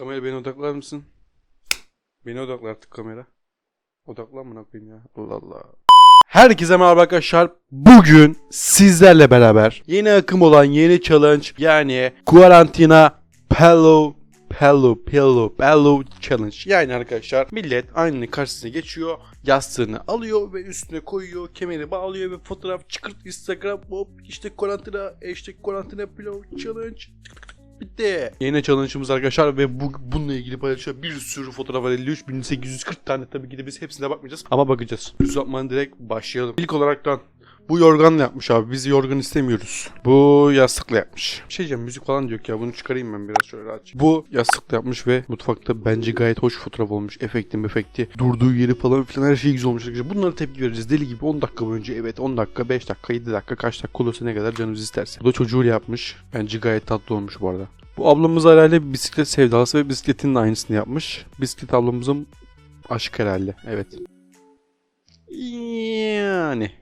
Kamera beni odaklar mısın? Beni odakla artık kamera. Odaklan mı koyayım ya? Allah Allah. Herkese merhaba arkadaşlar. Bugün sizlerle beraber yeni akım olan yeni challenge yani Quarantina Pello Pello Pello Pello Challenge. Yani arkadaşlar millet aynanın karşısına geçiyor. Yastığını alıyor ve üstüne koyuyor. Kemeri bağlıyor ve fotoğraf çıkırt Instagram hop işte Quarantina hashtag Quarantina Pello Challenge. Bitti. Yeni challenge'ımız arkadaşlar ve bu, bununla ilgili paylaşıyor. Bir sürü fotoğraf var. 53.840 tane tabii ki de biz hepsine bakmayacağız. Ama bakacağız. Uzatmadan direkt başlayalım. İlk olaraktan bu yorganla yapmış abi. Biz yorgan istemiyoruz. Bu yastıkla yapmış. Bir şey diyeceğim müzik falan diyor ki ya bunu çıkarayım ben biraz şöyle aç. Bu yastıkla yapmış ve mutfakta bence gayet hoş fotoğraf olmuş. Efekti efekti. Durduğu yeri falan filan her şey güzel olmuş. Bunlara tepki vereceğiz. Deli gibi 10 dakika boyunca evet 10 dakika 5 dakika 7 dakika kaç dakika olursa ne kadar canımız isterse. Bu da çocuğuyla yapmış. Bence gayet tatlı olmuş bu arada. Bu ablamız herhalde bisiklet sevdalısı ve bisikletin de aynısını yapmış. Bisiklet ablamızın aşk herhalde. Evet. Yani.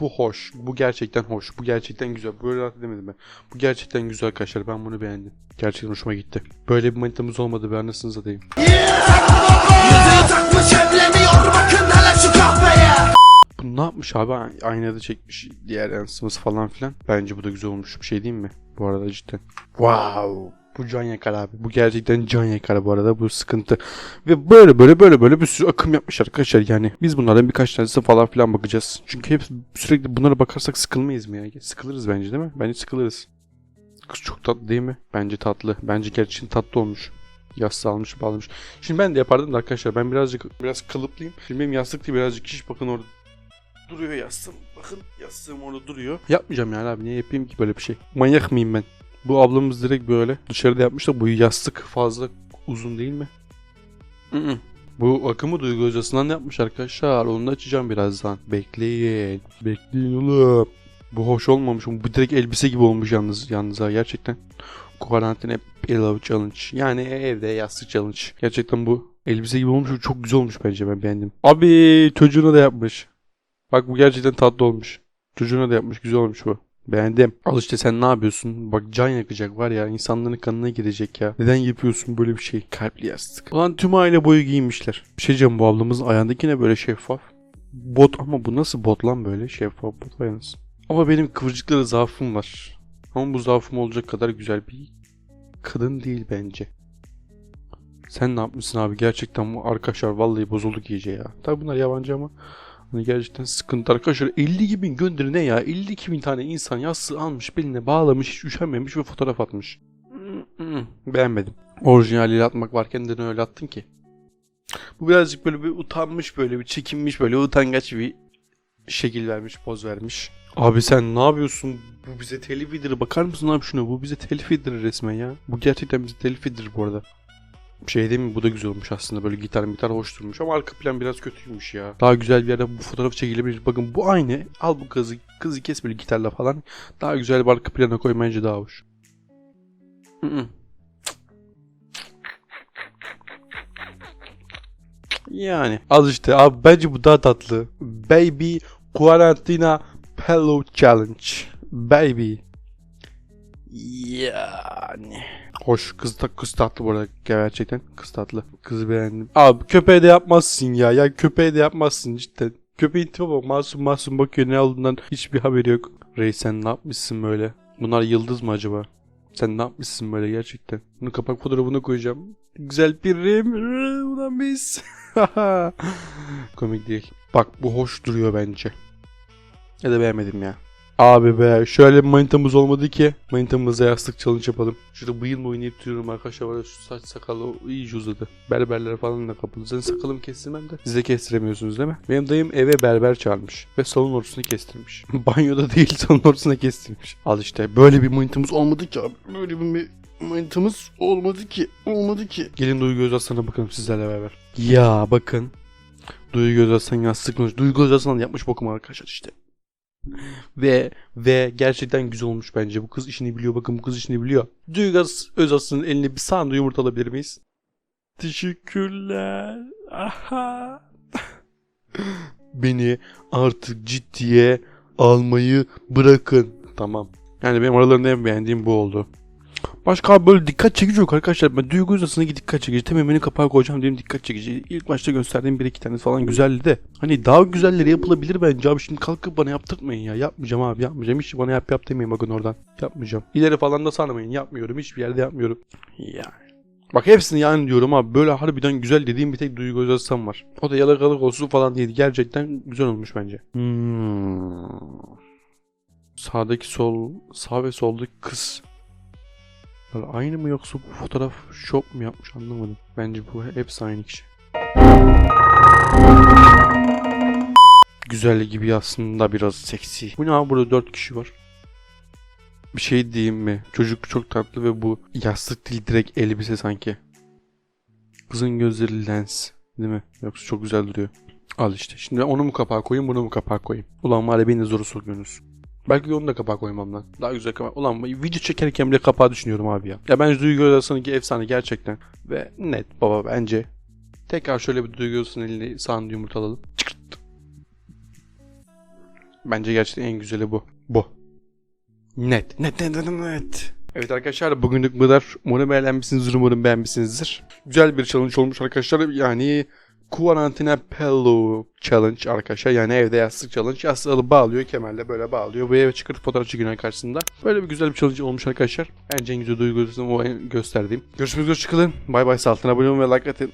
Bu hoş. Bu gerçekten hoş. Bu gerçekten güzel. Böyle rahat edemedim ben. Bu gerçekten güzel arkadaşlar. Ben bunu beğendim. Gerçekten hoşuma gitti. Böyle bir manitamız olmadı. Ben anasını satayım. Yüzüğü takmış evleniyor bakın hele şu kahveye Bu ne yapmış abi? Ay- Aynada çekmiş diğer yansıması falan filan. Bence bu da güzel olmuş. Bir şey diyeyim mi? Bu arada cidden. Wow. Bu can yakar abi. Bu gerçekten can yakar bu arada. Bu sıkıntı. Ve böyle böyle böyle böyle bir sürü akım yapmış arkadaşlar. Yani biz bunlardan birkaç tanesi falan filan bakacağız. Çünkü hep sürekli bunlara bakarsak sıkılmayız mı ya? Sıkılırız bence değil mi? Bence sıkılırız. Kız çok tatlı değil mi? Bence tatlı. Bence gerçekten tatlı olmuş. Yassı almış bağlamış. Şimdi ben de yapardım da arkadaşlar. Ben birazcık biraz kalıplıyım. Şimdi benim yastık değil birazcık şiş bakın orada duruyor yastığım. Bakın yastığım orada duruyor. Yapmayacağım yani abi. Niye yapayım ki böyle bir şey? Manyak mıyım ben? Bu ablamız direkt böyle dışarıda yapmış da bu yastık fazla uzun değil mi? Mm-mm. Bu akımı duygu hocasından yapmış arkadaşlar. Onu da açacağım birazdan. Bekleyin. Bekleyin oğlum. Bu hoş olmamış. Bu direkt elbise gibi olmuş yalnız. Yalnız ha gerçekten. Quarantine Pillow Challenge. Yani evde yastık challenge. Gerçekten bu elbise gibi olmuş. Çok güzel olmuş bence ben beğendim. Abi çocuğuna da yapmış. Bak bu gerçekten tatlı olmuş. Çocuğuna da yapmış. Güzel olmuş bu. Beğendim. Al işte sen ne yapıyorsun? Bak can yakacak var ya. insanların kanına girecek ya. Neden yapıyorsun böyle bir şey? Kalpli yastık. Ulan tüm aile boyu giymişler. Bir şey diyeceğim bu ablamızın ayağındaki ne böyle şeffaf? Bot ama bu nasıl bot lan böyle? Şeffaf bot ayağınız. Ama benim kıvırcıklara zaafım var. Ama bu zaafım olacak kadar güzel bir kadın değil bence. Sen ne yapmışsın abi? Gerçekten bu arkadaşlar vallahi bozulduk iyice ya. Tabi bunlar yabancı ama Hani gerçekten sıkıntı arkadaşlar 52 bin gönderi ne ya 52 bin tane insan yassı almış beline bağlamış hiç üşenmemiş ve fotoğraf atmış. Beğenmedim. Orijinaliyle atmak varken neden öyle attın ki? Bu birazcık böyle bir utanmış böyle bir çekinmiş böyle utangaç bir şekil vermiş poz vermiş. Abi sen ne yapıyorsun? Bu bize telif edilir. Bakar mısın abi şuna? Bu bize telif edilir resmen ya. Bu gerçekten bize telif edilir bu arada. Şey değil mi? Bu da güzel olmuş aslında. Böyle gitar gitar hoş durmuş ama arka plan biraz kötüymüş ya. Daha güzel bir yerde bu fotoğraf çekilebilir. Bakın bu aynı. Al bu kızı, kızı kes böyle gitarla falan. Daha güzel bir arka plana koy bence daha hoş. Yani al işte abi bence bu daha tatlı. Baby Quarantina Pillow Challenge. Baby. Yani. Hoş kız da kız tatlı bu arada gerçekten kız tatlı. Kızı beğendim. Abi köpeğe de yapmazsın ya. Ya köpeğe de yapmazsın cidden. Köpeğin tipe bak masum masum bakıyor ne olduğundan hiçbir haberi yok. Reis sen ne yapmışsın böyle? Bunlar yıldız mı acaba? Sen ne yapmışsın böyle gerçekten? Bunu kapak fotoğrafını koyacağım. Güzel birim. Ulan biz. Komik değil. Bak bu hoş duruyor bence. Ya da beğenmedim ya. Abi be şöyle bir manitamız olmadı ki manitamıza yastık challenge yapalım. Şurada bıyığımla oynayıp duruyorum arkadaşlar var şu saç sakalı iyice uzadı. Berberler falan da kapalı. Zaten sakalımı kestirmem de siz de kestiremiyorsunuz değil mi? Benim dayım eve berber çağırmış ve salon ortasını kestirmiş. Banyoda değil salon ortasına kestirmiş. Al işte böyle bir manitamız olmadı ki abi. Böyle bir manitamız olmadı ki. Olmadı ki. Gelin Duygu Özaslan'a bakalım sizlerle beraber. Ya bakın. Duygu Özaslan yastık Duygu Özaslan yapmış bokumu arkadaşlar işte. Ve ve gerçekten güzel olmuş bence. Bu kız işini biliyor. Bakın bu kız işini biliyor. Duygas Özas'ın eline bir sandviç yumurta alabilir miyiz? Teşekkürler. Aha. Beni artık ciddiye almayı bırakın. Tamam. Yani benim aralarında en beğendiğim bu oldu. Başka böyle dikkat çekici yok arkadaşlar. Ben duygu uzasındaki dikkat çekici. Temelini kapağı koyacağım dedim dikkat çekici. İlk başta gösterdiğim bir iki tane falan güzeldi de. Hani daha güzelleri yapılabilir bence abi. Şimdi kalkıp bana yaptırtmayın ya. Yapmayacağım abi yapmayacağım. Hiç bana yap yap demeyin bakın oradan. Yapmayacağım. İleri falan da sanmayın. Yapmıyorum. Hiçbir yerde yapmıyorum. Yani. Bak hepsini yani diyorum abi. Böyle harbiden güzel dediğim bir tek duygu uzasam var. O da yalakalık olsun falan değil. Gerçekten güzel olmuş bence. Hmm. Sağdaki sol, sağ ve soldaki kız. Böyle aynı mı yoksa bu fotoğraf şop mu yapmış anlamadım. Bence bu hepsi aynı kişi. Güzel gibi aslında biraz seksi. Bu ne abi burada dört kişi var. Bir şey diyeyim mi? Çocuk çok tatlı ve bu yastık değil direkt elbise sanki. Kızın gözleri lens. Değil mi? Yoksa çok güzel duruyor. Al işte. Şimdi onu mu kapağa koyayım bunu mu kapağa koyayım? Ulan var ya beni de zor sokuyorsunuz. Belki onu da kapağa koymam lan. Daha güzel kapağı. Ulan video çekerken bile kapağı düşünüyorum abi ya. Ya bence Duygu Özası'nınki efsane gerçekten. Ve net baba bence. Tekrar şöyle bir Duygu Özası'nın elini sağını yumurtalalım. Çıkırt. Bence gerçekten en güzeli bu. Bu. Net. Net net net net. Evet arkadaşlar bugünlük bu kadar. Umarım beğenmişsinizdir. Umarım beğenmişsinizdir. Güzel bir challenge olmuş arkadaşlar. Yani Quarantine Pillow Challenge arkadaşlar. Yani evde yastık challenge. Alıp bağlıyor. Kemerle böyle bağlıyor. Bu eve çıkarıp fotoğraf çekiyor karşısında. Böyle bir güzel bir challenge olmuş arkadaşlar. Bence en güzel duygusunu o gösterdiğim. Görüşmek üzere çıkılın. Bay bay. Saltına abone olun ve like atın.